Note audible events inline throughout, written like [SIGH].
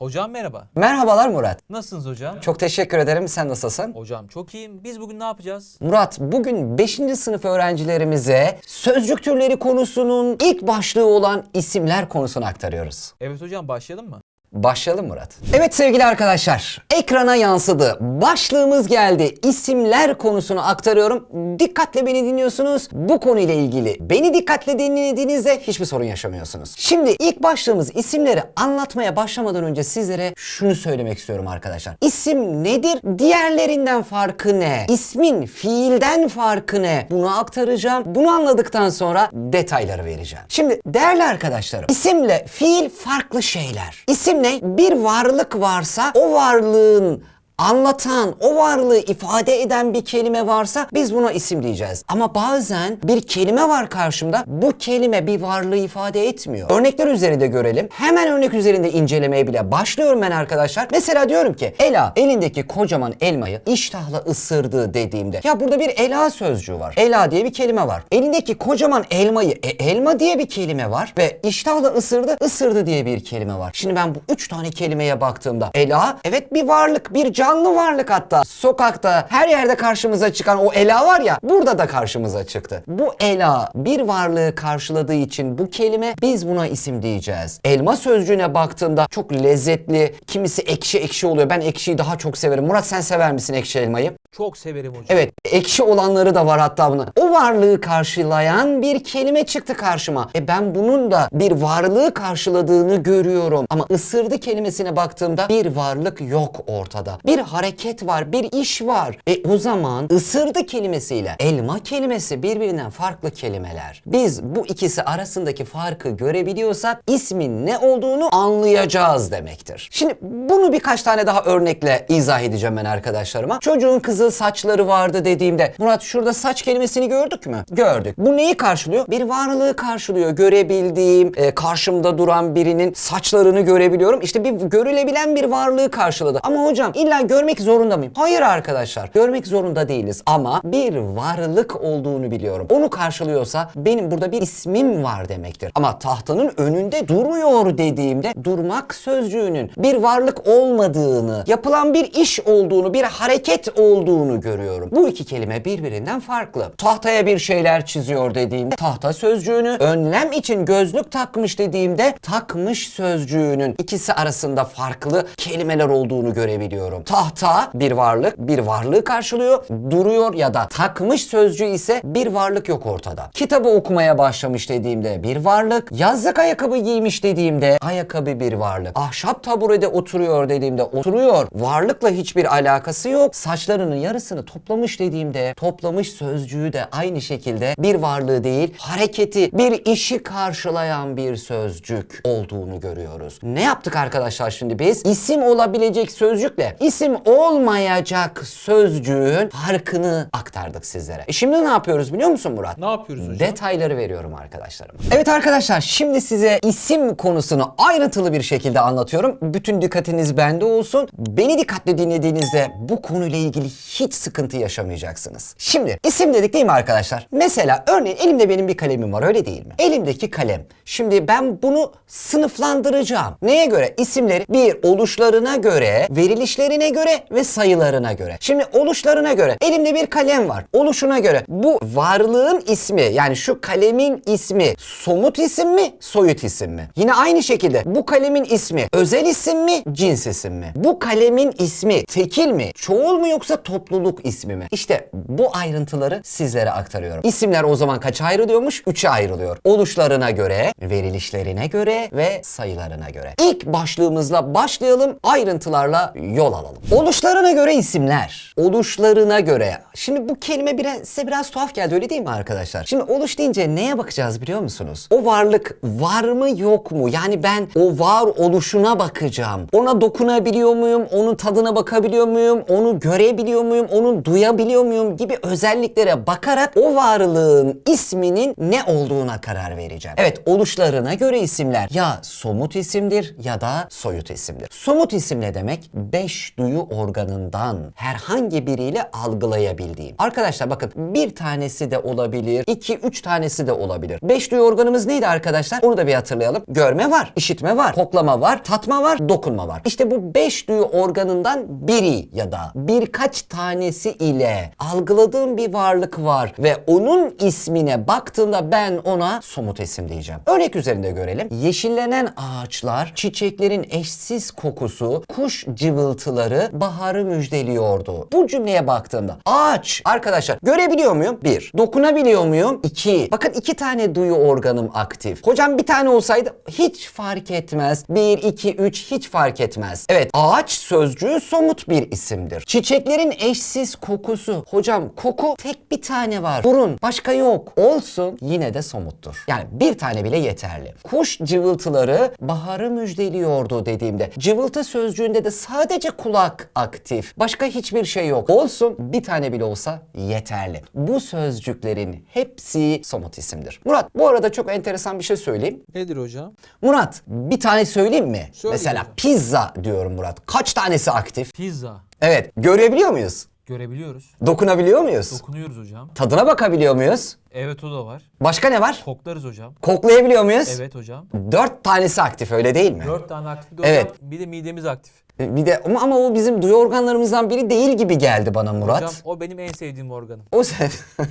Hocam merhaba. Merhabalar Murat. Nasılsınız hocam? Çok teşekkür ederim. Sen nasılsın? Hocam çok iyiyim. Biz bugün ne yapacağız? Murat, bugün 5. sınıf öğrencilerimize sözcük türleri konusunun ilk başlığı olan isimler konusunu aktarıyoruz. Evet hocam başlayalım mı? Başlayalım Murat. Evet sevgili arkadaşlar, ekrana yansıdı. Başlığımız geldi. İsimler konusunu aktarıyorum. Dikkatle beni dinliyorsunuz. Bu konuyla ilgili beni dikkatle dinlediğinizde hiçbir sorun yaşamıyorsunuz. Şimdi ilk başlığımız isimleri anlatmaya başlamadan önce sizlere şunu söylemek istiyorum arkadaşlar. İsim nedir? Diğerlerinden farkı ne? İsmin fiilden farkı ne? Bunu aktaracağım. Bunu anladıktan sonra detayları vereceğim. Şimdi değerli arkadaşlarım, isimle fiil farklı şeyler. İsim ne? Bir varlık varsa o varlığın anlatan, o varlığı ifade eden bir kelime varsa biz buna isim diyeceğiz. Ama bazen bir kelime var karşımda. Bu kelime bir varlığı ifade etmiyor. Örnekler üzerinde görelim. Hemen örnek üzerinde incelemeye bile başlıyorum ben arkadaşlar. Mesela diyorum ki Ela elindeki kocaman elmayı iştahla ısırdı dediğimde. Ya burada bir Ela sözcüğü var. Ela diye bir kelime var. Elindeki kocaman elmayı e, elma diye bir kelime var ve iştahla ısırdı, ısırdı diye bir kelime var. Şimdi ben bu üç tane kelimeye baktığımda Ela evet bir varlık, bir canlı varlık hatta. Sokakta her yerde karşımıza çıkan o Ela var ya burada da karşımıza çıktı. Bu Ela bir varlığı karşıladığı için bu kelime biz buna isim diyeceğiz. Elma sözcüğüne baktığımda çok lezzetli, kimisi ekşi ekşi oluyor. Ben ekşiyi daha çok severim. Murat sen sever misin ekşi elmayı? Çok severim hocam. Evet, ekşi olanları da var hatta bunun. O varlığı karşılayan bir kelime çıktı karşıma. E ben bunun da bir varlığı karşıladığını görüyorum. Ama ısırdı kelimesine baktığımda bir varlık yok ortada. Bir hareket var, bir iş var. E o zaman ısırdı kelimesiyle elma kelimesi birbirinden farklı kelimeler. Biz bu ikisi arasındaki farkı görebiliyorsak ismin ne olduğunu anlayacağız demektir. Şimdi bunu birkaç tane daha örnekle izah edeceğim ben arkadaşlarıma. Çocuğun kızıl saçları vardı dediğimde Murat şurada saç kelimesini gördük mü? Gördük. Bu neyi karşılıyor? Bir varlığı karşılıyor. Görebildiğim, e, karşımda duran birinin saçlarını görebiliyorum. İşte bir görülebilen bir varlığı karşıladı. Ama hocam illa görmek zorunda mıyım? Hayır arkadaşlar. Görmek zorunda değiliz. Ama bir varlık olduğunu biliyorum. Onu karşılıyorsa benim burada bir ismim var demektir. Ama tahtanın önünde duruyor dediğimde durmak sözcüğünün bir varlık olmadığını, yapılan bir iş olduğunu, bir hareket olduğunu görüyorum. Bu iki kelime birbirinden farklı. Tahtaya bir şeyler çiziyor dediğimde tahta sözcüğünü, önlem için gözlük takmış dediğimde takmış sözcüğünün ikisi arasında farklı kelimeler olduğunu görebiliyorum. Tahta bir varlık, bir varlığı karşılıyor, duruyor ya da takmış sözcüğü ise bir varlık yok ortada. Kitabı okumaya başlamış dediğimde bir varlık, yazlık ayakkabı giymiş dediğimde ayakkabı bir varlık. Ahşap taburede oturuyor dediğimde oturuyor. Varlıkla hiçbir alakası yok. Saçlarının yarısını toplamış dediğimde toplamış sözcüğü de aynı şekilde bir varlığı değil, hareketi, bir işi karşılayan bir sözcük olduğunu görüyoruz. Ne yaptık arkadaşlar şimdi biz? İsim olabilecek sözcükle isim olmayacak sözcüğün farkını aktardık sizlere. E şimdi ne yapıyoruz biliyor musun Murat? Ne yapıyoruz hocam? Detayları veriyorum arkadaşlarım. Evet arkadaşlar şimdi size isim konusunu ayrıntılı bir şekilde anlatıyorum. Bütün dikkatiniz bende olsun. Beni dikkatle dinlediğinizde bu konuyla ilgili hiç sıkıntı yaşamayacaksınız. Şimdi isim dedik değil mi arkadaşlar? Mesela örneğin elimde benim bir kalemim var öyle değil mi? Elimdeki kalem. Şimdi ben bunu sınıflandıracağım. Neye göre? İsimleri bir oluşlarına göre, verilişlerine göre ve sayılarına göre. Şimdi oluşlarına göre elimde bir kalem var. Oluşuna göre bu varlığın ismi yani şu kalemin ismi somut isim mi, soyut isim mi? Yine aynı şekilde bu kalemin ismi özel isim mi, cins isim mi? Bu kalemin ismi tekil mi, çoğul mu yoksa topluluk ismi mi? İşte bu ayrıntıları sizlere aktarıyorum. İsimler o zaman kaça ayrılıyormuş? Üçe ayrılıyor. Oluşlarına göre, verilişlerine göre ve sayılarına göre. İlk başlığımızla başlayalım, ayrıntılarla yol alalım. Oluşlarına göre isimler. Oluşlarına göre. Şimdi bu kelime biraz, size biraz tuhaf geldi öyle değil mi arkadaşlar? Şimdi oluş deyince neye bakacağız biliyor musunuz? O varlık var mı yok mu? Yani ben o var oluşuna bakacağım. Ona dokunabiliyor muyum? Onun tadına bakabiliyor muyum? Onu görebiliyor muyum? Onu duyabiliyor muyum? Gibi özelliklere bakarak o varlığın isminin ne olduğuna karar vereceğim. Evet oluşlarına göre isimler ya somut isimdir ya da soyut isimdir. Somut isim ne demek? Beş duyu duyu organından herhangi biriyle algılayabildiğim. Arkadaşlar bakın bir tanesi de olabilir, iki üç tanesi de olabilir. Beş duyu organımız neydi arkadaşlar? Onu da bir hatırlayalım. Görme var, işitme var, koklama var, tatma var, dokunma var. İşte bu beş duyu organından biri ya da birkaç tanesi ile algıladığım bir varlık var ve onun ismine baktığımda ben ona somut isim diyeceğim. Örnek üzerinde görelim. Yeşillenen ağaçlar, çiçeklerin eşsiz kokusu, kuş cıvıltıları baharı müjdeliyordu. Bu cümleye baktığımda ağaç arkadaşlar görebiliyor muyum? Bir. Dokunabiliyor muyum? İki. Bakın iki tane duyu organım aktif. Hocam bir tane olsaydı hiç fark etmez. Bir, iki, üç hiç fark etmez. Evet ağaç sözcüğü somut bir isimdir. Çiçeklerin eşsiz kokusu. Hocam koku tek bir tane var. Burun başka yok. Olsun yine de somuttur. Yani bir tane bile yeterli. Kuş cıvıltıları baharı müjdeliyordu dediğimde. Cıvıltı sözcüğünde de sadece kulak aktif. Başka hiçbir şey yok. Olsun bir tane bile olsa yeterli. Bu sözcüklerin hepsi somut isimdir. Murat bu arada çok enteresan bir şey söyleyeyim. Nedir hocam? Murat bir tane söyleyeyim mi? Söyle Mesela hocam. pizza diyorum Murat. Kaç tanesi aktif? Pizza. Evet. Görebiliyor muyuz? Görebiliyoruz. Dokunabiliyor muyuz? Dokunuyoruz hocam. Tadına bakabiliyor muyuz? Evet o da var. Başka ne var? Koklarız hocam. Koklayabiliyor muyuz? Evet hocam. Dört tanesi aktif öyle değil mi? Dört tane aktif de hocam. Evet. Bir de midemiz aktif. Bir de ama, ama o bizim duyu organlarımızdan biri değil gibi geldi bana Murat. Hocam o benim en sevdiğim organım. O sen. [LAUGHS]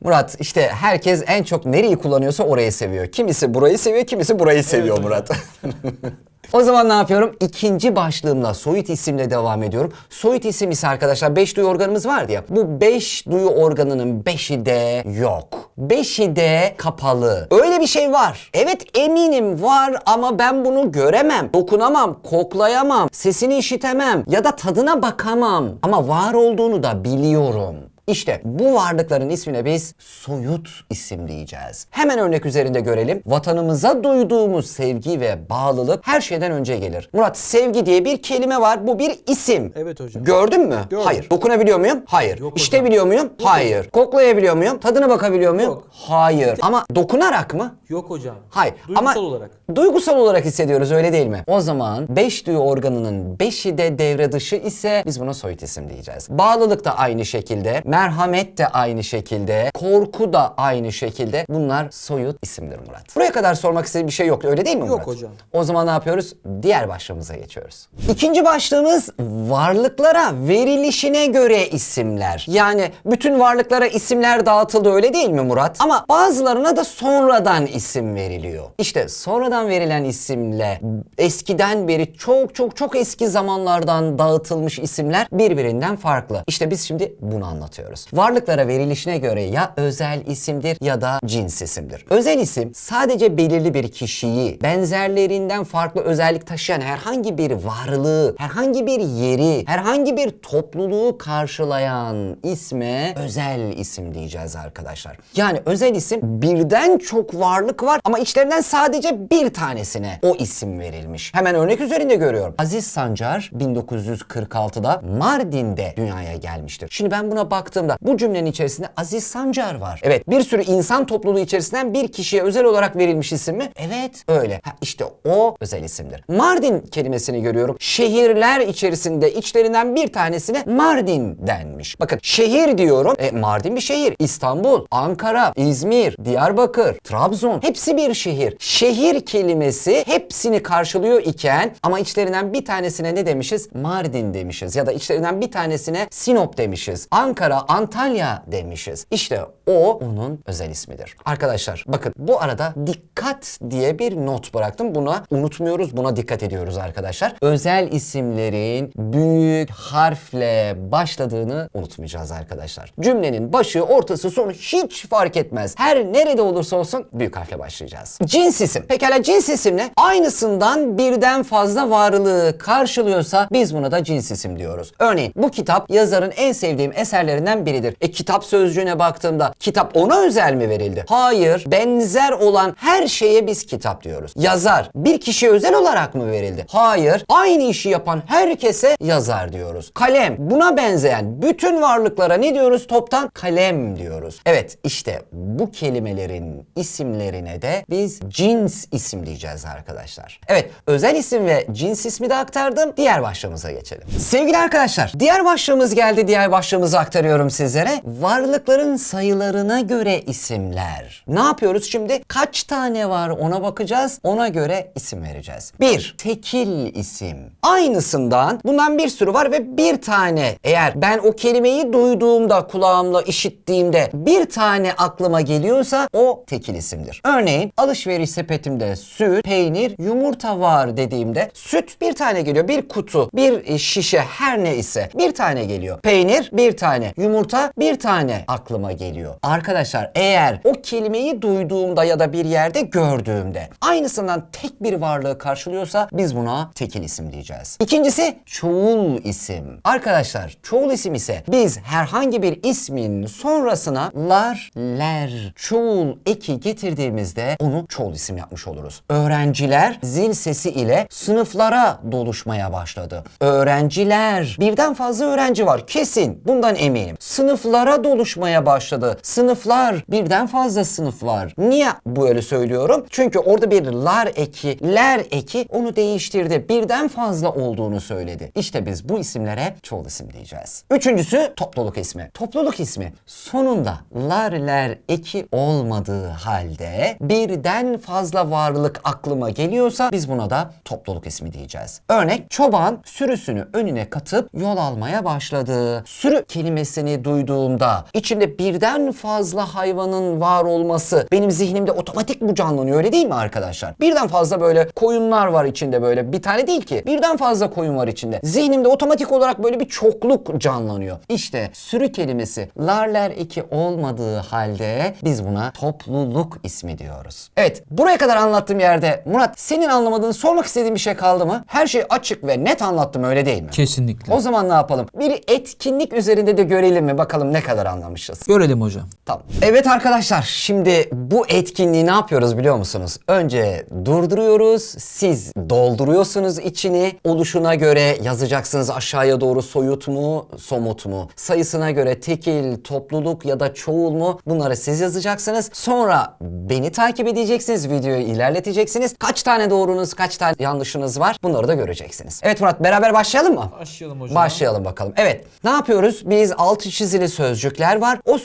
Murat işte herkes en çok nereyi kullanıyorsa orayı seviyor. Kimisi burayı seviyor, kimisi burayı seviyor hocam. Murat. [LAUGHS] O zaman ne yapıyorum? İkinci başlığımla soyut isimle devam ediyorum. Soyut isim ise arkadaşlar 5 duyu organımız vardı ya. Bu 5 duyu organının 5'i de yok. 5'i de kapalı. Öyle bir şey var. Evet eminim var ama ben bunu göremem. Dokunamam, koklayamam, sesini işitemem ya da tadına bakamam. Ama var olduğunu da biliyorum. İşte bu varlıkların ismine biz soyut isim diyeceğiz. Hemen örnek üzerinde görelim. Vatanımıza duyduğumuz sevgi ve bağlılık her şeyden önce gelir. Murat sevgi diye bir kelime var. Bu bir isim. Evet hocam. Gördün mü? Gördüm. Hayır. Dokunabiliyor muyum? Hayır. Yok İşte biliyor muyum? Hayır. Koklayabiliyor muyum? Tadına bakabiliyor muyum? Yok. Hayır. Ama dokunarak mı? Yok hocam. Hayır. Duygusal Ama olarak. duygusal olarak hissediyoruz öyle değil mi? O zaman 5 duyu organının 5'i de devre dışı ise biz buna soyut isim diyeceğiz. Bağlılık da aynı şekilde, merhamet de aynı şekilde, korku da aynı şekilde. Bunlar soyut isimdir Murat. Buraya kadar sormak istediğim bir şey yoktu öyle değil mi Yok Murat? hocam. O zaman ne yapıyoruz? Diğer başlığımıza geçiyoruz. İkinci başlığımız varlıklara verilişine göre isimler. Yani bütün varlıklara isimler dağıtıldı öyle değil mi Murat? Ama bazılarına da sonradan isim veriliyor. İşte sonradan verilen isimle eskiden beri çok çok çok eski zamanlardan dağıtılmış isimler birbirinden farklı. İşte biz şimdi bunu anlatıyoruz. Varlıklara verilişine göre ya özel isimdir ya da cins isimdir. Özel isim sadece belirli bir kişiyi benzerlerinden farklı özellik taşıyan herhangi bir varlığı, herhangi bir yeri, herhangi bir topluluğu karşılayan isme özel isim diyeceğiz arkadaşlar. Yani özel isim birden çok varlık var ama içlerinden sadece bir tanesine o isim verilmiş. Hemen örnek üzerinde görüyorum. Aziz Sancar 1946'da Mardin'de dünyaya gelmiştir. Şimdi ben buna baktığımda bu cümlenin içerisinde Aziz Sancar var. Evet bir sürü insan topluluğu içerisinden bir kişiye özel olarak verilmiş isim mi? Evet öyle. Ha, işte o özel isimdir. Mardin kelimesini görüyorum. Şehirler içerisinde içlerinden bir tanesine Mardin denmiş. Bakın şehir diyorum. E, Mardin bir şehir. İstanbul, Ankara, İzmir, Diyarbakır, Trabzon hepsi bir şehir. Şehir kelimesi hepsini karşılıyor iken ama içlerinden bir tanesine ne demişiz? Mardin demişiz ya da içlerinden bir tanesine Sinop demişiz. Ankara, Antalya demişiz. İşte o onun özel ismidir. Arkadaşlar bakın bu arada dikkat diye bir not bıraktım. Buna unutmuyoruz, buna dikkat ediyoruz arkadaşlar. Özel isimlerin büyük harfle başladığını unutmayacağız arkadaşlar. Cümlenin başı, ortası, sonu hiç fark etmez. Her nerede olursa olsun büyük harfle başlayacağız. Cins isim. Pekala cins isim ne? Aynısından birden fazla varlığı karşılıyorsa biz buna da cins isim diyoruz. Örneğin bu kitap yazarın en sevdiğim eserlerinden biridir. E kitap sözcüğüne baktığımda kitap ona özel mi verildi? Hayır. Benzer olan her şeye biz kitap diyoruz. Yazar bir kişiye özel olarak mı verildi? Hayır. Aynı işi yapan herkese yazar diyoruz. Kalem buna benzeyen bütün varlıklara ne diyoruz toptan? Kalem diyoruz. Evet işte bu kelimelerin isimlerine de biz cins isim diyeceğiz arkadaşlar. Evet özel isim ve cins ismi de aktardım. Diğer başlığımıza geçelim. Sevgili arkadaşlar diğer başlığımız geldi. Diğer başlığımızı aktarıyorum sizlere. Varlıkların sayılarına göre isimler. Ne yapıyoruz şimdi? Kaç tane var ona bakacağız. Ona göre isim vereceğiz. Bir, tekil isim. Aynısından bundan bir sürü var ve bir tane eğer ben o kelimeyi duyduğumda, kulağımla işittiğimde bir tane aklıma geliyorsa o tekil isimdir. Örneğin alışveriş sepetimde süt, peynir, yumurta var dediğimde süt bir tane geliyor. Bir kutu, bir e, şişe her ne ise bir tane geliyor. Peynir bir tane, yumurta bir tane aklıma geliyor. Arkadaşlar eğer o kelimeyi duyduğumda ya da bir yerde gördüğümde aynısından tek bir varlığı karşılıyorsa biz buna tekil isim diyeceğiz. İkincisi çoğul isim. Arkadaşlar çoğul isim ise biz herhangi bir ismin sonrasına lar, ler, çoğul eki getirdiğimizde onu çoğul isim yapmış oluruz. Öğrenciler zil sesi ile sınıflara doluşmaya başladı. Öğrenciler birden fazla öğrenci var kesin bundan eminim. Sınıflara doluşmaya başladı. Sınıflar birden fazla sınıf var. Niye böyle söylüyorum? Çünkü orada bir lar eki, ler eki onu değiştirdi. Birden fazla olduğunu söyledi. İşte biz bu isimlere çoğul isim diyeceğiz. Üçüncüsü topluluk ismi. Topluluk ismi sonunda lar ler eki olmadığı halde birden fazla varlık aklıma geliyorsa biz buna da topluluk ismi diyeceğiz. Örnek çoban sürüsünü önüne katıp yol almaya başladı. Sürü kelimesini duyduğumda içinde birden fazla hayvanın var olması benim zihnimde otomatik bu canlanıyor öyle değil mi arkadaşlar? Birden fazla böyle koyunlar var içinde böyle bir tane değil ki birden fazla koyun var içinde. Zihnimde otomatik olarak böyle bir çokluk canlanıyor. İşte sürü kelimesi larler iki olmadığı halde biz buna topluluk ismi diyoruz. Evet buraya kadar anlattığım yerde Murat senin anlamadığın sormak istediğin bir şey kaldı mı? Her şey açık ve net anlattım öyle değil mi? Kesinlikle. O zaman ne yapalım? Bir etkinlik üzerinde de görelim mi? Bakalım ne kadar anlamışız. Görelim hocam. Tamam. Evet arkadaşlar şimdi bu etkinliği ne yapıyoruz biliyor musunuz? Önce durduruyoruz. Siz dolduruyorsunuz içini. Oluşuna göre yazacaksınız aşağıya doğru soyut mu, somut mu? Sayısına göre tekil, topluluk ya da çoğul mu? Bunları siz yazacaksınız. Sonra beni takip edeceksiniz. Videoyu ilerleteceksiniz. Kaç tane doğrunuz, kaç tane yanlışınız var? Bunları da göreceksiniz. Evet Murat beraber başlayalım mı? Başlayalım hocam. Başlayalım bakalım. Evet. Ne yapıyoruz? Biz altı çizili sözcükler var. O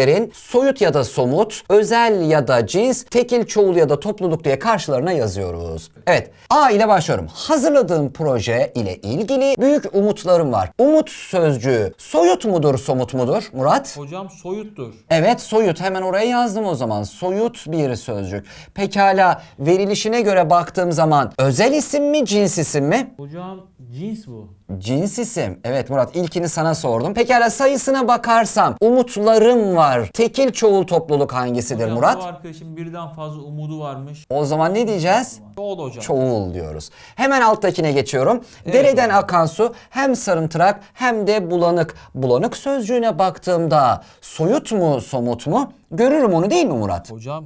sözcüklerin soyut ya da somut, özel ya da cins, tekil, çoğul ya da topluluk diye karşılarına yazıyoruz. Evet. A ile başlıyorum. Hazırladığım proje ile ilgili büyük umutlarım var. Umut sözcüğü soyut mudur, somut mudur Murat? Hocam soyuttur. Evet soyut hemen oraya yazdım o zaman. Soyut bir sözcük. Pekala verilişine göre baktığım zaman özel isim mi cins isim mi? Hocam cins bu. Cins isim. Evet Murat ilkini sana sordum. Pekala sayısına bakarsam umutlarım var. Tekil çoğul topluluk hangisidir Hocam, Murat? Bu arkadaşın birden fazla umudu varmış. O zaman ne diyeceğiz? Çoğul hocam. Çoğul diyoruz. Hemen alttakine geçiyorum. Evet Dereden hocam. akan su hem sarımtırak hem de bulanık. Bulanık sözcüğüne baktığımda soyut mu somut mu? Görürüm onu değil mi Murat? Hocam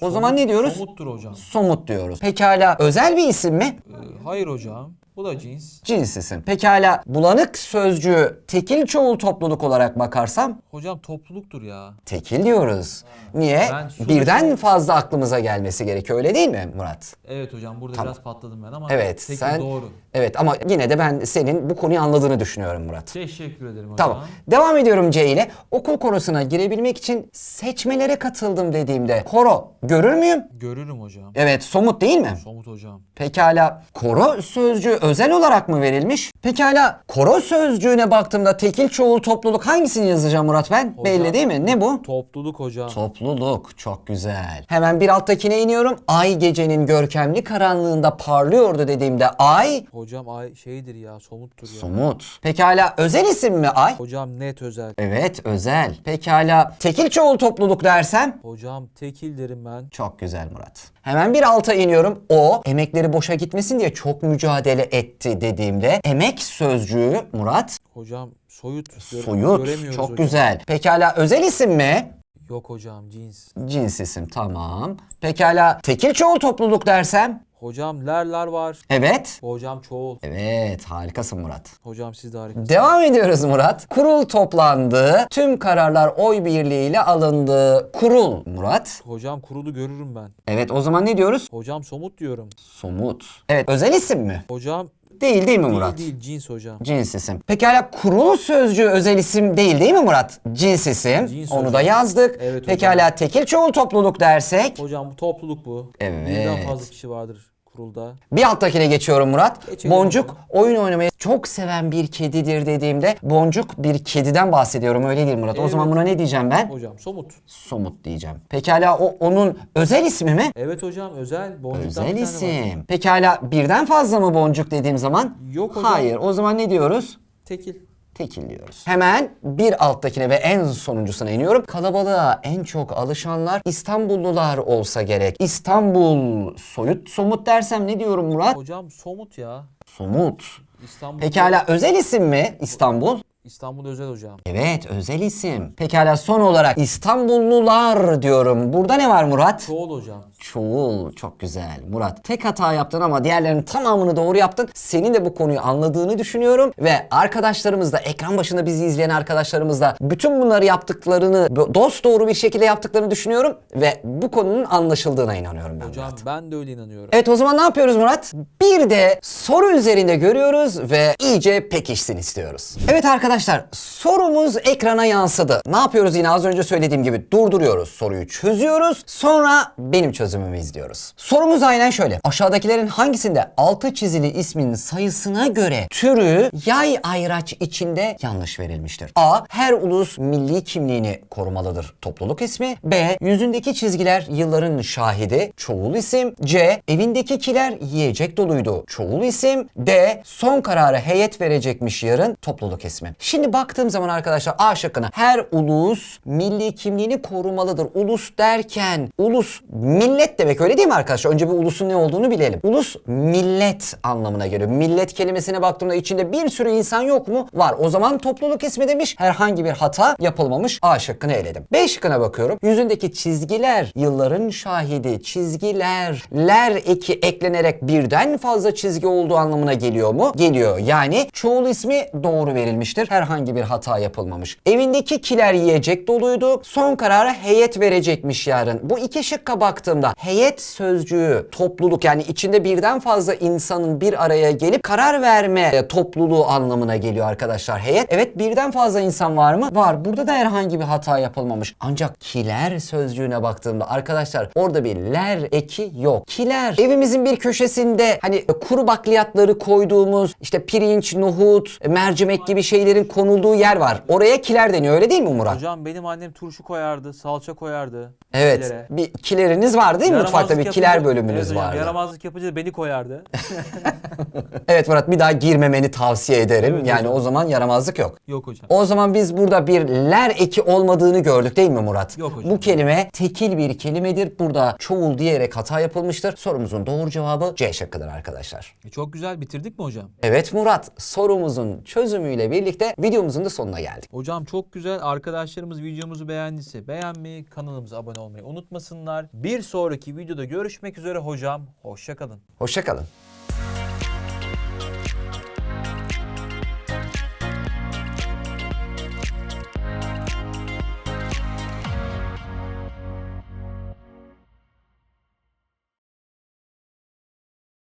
O zaman ne diyoruz? Somuttur hocam. Somut diyoruz. Pekala özel bir isim mi? Ee, hayır hocam. Bu da cins. Cins isim. Pekala bulanık sözcüğü tekil çoğul topluluk olarak bakarsam Hocam topluluktur ya. tekil diyoruz. Niye? Ben Birden fazla aklımıza gelmesi gerekiyor öyle değil mi Murat? Evet hocam burada biraz patladım ben ama Evet tek sen doğru. Evet ama yine de ben senin bu konuyu anladığını düşünüyorum Murat. Teşekkür ederim hocam. Tamam. Devam ediyorum C ile. Okul korosuna girebilmek için seçmelere katıldım dediğimde koro görür müyüm? Görürüm hocam. Evet somut değil mi? Somut hocam. Pekala koro sözcüğü özel olarak mı verilmiş? Pekala koro sözcüğüne baktığımda tekil çoğul topluluk hangisini yazacağım Murat ben? Hocam- Belli değil mi? Ne bu? Topluluk hocam. Topluluk çok güzel. Hemen bir alttakine iniyorum. Ay gecenin görkemli karanlığında parlıyordu dediğimde ay hocam ay şeydir ya somuttur ya. somut. Pekala özel isim mi ay? hocam net özel. Evet özel. Pekala tekil çoğul topluluk dersem? Hocam tekil derim ben. Çok güzel Murat. Hemen bir alta iniyorum. O emekleri boşa gitmesin diye çok mücadele etti dediğimde emek sözcüğü Murat Hocam Soyut. Soyut. Çok hocam. güzel. Pekala özel isim mi? Yok hocam cins. Cins isim tamam. Pekala tekil çoğul topluluk dersem? Hocam lerler var. Evet. Hocam çoğul. Evet harikasın Murat. Hocam siz de harikasınız. Devam ediyoruz Murat. Kurul toplandı. Tüm kararlar oy birliğiyle alındı. Kurul Murat. Hocam kurulu görürüm ben. Evet o zaman ne diyoruz? Hocam somut diyorum. Somut. Evet özel isim mi? Hocam Değil değil mi Murat? değil cins hocam. Cins isim. Pekala kurul sözcüğü özel isim değil değil mi Murat? Cins isim. Cins Onu hocam. da yazdık. Evet Pekala tekil çoğul topluluk dersek. Hocam bu topluluk bu. Evet. Birden fazla kişi vardır kurulda. Bir alttakine geçiyorum Murat. Geçelim Boncuk oyun oynamayı çok seven bir kedidir dediğimde Boncuk bir kediden bahsediyorum öyle değil Murat. O Evet. zaman buna ne diyeceğim ben? Hocam somut. Somut diyeceğim. Pekala o onun özel ismi mi? Evet hocam özel. Boncuktan Özel bir tane var. isim. Pekala birden fazla mı boncuk dediğim zaman? Yok hocam. Hayır. O zaman ne diyoruz? Tekil. Tekil diyoruz. Hemen bir alttakine ve en sonuncusuna iniyorum. Kalabalığa en çok alışanlar İstanbullular olsa gerek. İstanbul soyut somut dersem ne diyorum Murat? Hocam somut ya. Somut. İstanbul. Pekala özel isim mi İstanbul? İstanbul özel hocam. Evet özel isim. Pekala son olarak İstanbullular diyorum. Burada ne var Murat? Çoğul hocam. Çoğul çok güzel. Murat tek hata yaptın ama diğerlerinin tamamını doğru yaptın. Senin de bu konuyu anladığını düşünüyorum ve arkadaşlarımız da ekran başında bizi izleyen arkadaşlarımız da bütün bunları yaptıklarını dost doğru bir şekilde yaptıklarını düşünüyorum ve bu konunun anlaşıldığına inanıyorum ben. Hocam Murat. ben de öyle inanıyorum. Evet o zaman ne yapıyoruz Murat? Bir de soru üzerinde görüyoruz ve iyice pekişsin istiyoruz. Evet arkadaşlar sorumuz ekrana yansıdı. Ne yapıyoruz yine az önce söylediğim gibi durduruyoruz. Soruyu çözüyoruz. Sonra benim çözümümü izliyoruz. Sorumuz aynen şöyle. Aşağıdakilerin hangisinde altı çizili ismin sayısına göre türü yay ayraç içinde yanlış verilmiştir? A. Her ulus milli kimliğini korumalıdır. Topluluk ismi. B. Yüzündeki çizgiler yılların şahidi. Çoğul isim. C. Evindekiler yiyecek doluydu. Çoğul isim. D. Son kararı heyet verecekmiş yarın. Topluluk ismi. Şimdi baktığım zaman arkadaşlar A şıkkına her ulus milli kimliğini korumalıdır. Ulus derken ulus millet demek öyle değil mi arkadaşlar? Önce bir ulusun ne olduğunu bilelim. Ulus millet anlamına geliyor. Millet kelimesine baktığımda içinde bir sürü insan yok mu? Var. O zaman topluluk ismi demiş. Herhangi bir hata yapılmamış. A şıkkını eledim. B şıkkına bakıyorum. Yüzündeki çizgiler yılların şahidi. Çizgiler. Ler eki eklenerek birden fazla çizgi olduğu anlamına geliyor mu? Geliyor. Yani çoğul ismi doğru verilmiştir. Herhangi bir hata yapılmamış. Evindeki kiler yiyecek doluydu. Son kararı heyet verecekmiş yarın. Bu iki şıkka baktığımda heyet sözcüğü topluluk yani içinde birden fazla insanın bir araya gelip karar verme e, topluluğu anlamına geliyor arkadaşlar. Heyet evet birden fazla insan var mı? Var. Burada da herhangi bir hata yapılmamış. Ancak kiler sözcüğüne baktığımda arkadaşlar orada bir ler eki yok. Kiler evimizin bir köşesinde hani e, kuru bakliyatları koyduğumuz işte pirinç, nohut, e, mercimek gibi şeylerin konulduğu yer var. Oraya kiler deniyor öyle değil mi Murat? Hocam benim annem turşu koyardı, salça koyardı. Evet. Kilere. Bir kileriniz var değil mi? Mutfakta bir kiler yapınca- bölümünüz evet hocam, vardı. Yaramazlık yapınca da beni koyardı. [LAUGHS] Evet Murat bir daha girmemeni tavsiye ederim. Evet yani hocam. o zaman yaramazlık yok. Yok hocam. O zaman biz burada bir ler eki olmadığını gördük değil mi Murat? Yok hocam. Bu kelime tekil bir kelimedir. Burada çoğul diyerek hata yapılmıştır. Sorumuzun doğru cevabı C şıkkıdır arkadaşlar. E, Çok güzel bitirdik mi hocam? Evet Murat sorumuzun çözümüyle birlikte videomuzun da sonuna geldik. Hocam çok güzel. Arkadaşlarımız videomuzu beğendiyse beğenmeyi, kanalımıza abone olmayı unutmasınlar. Bir sonraki videoda görüşmek üzere hocam. Hoşçakalın. Hoşçakalın.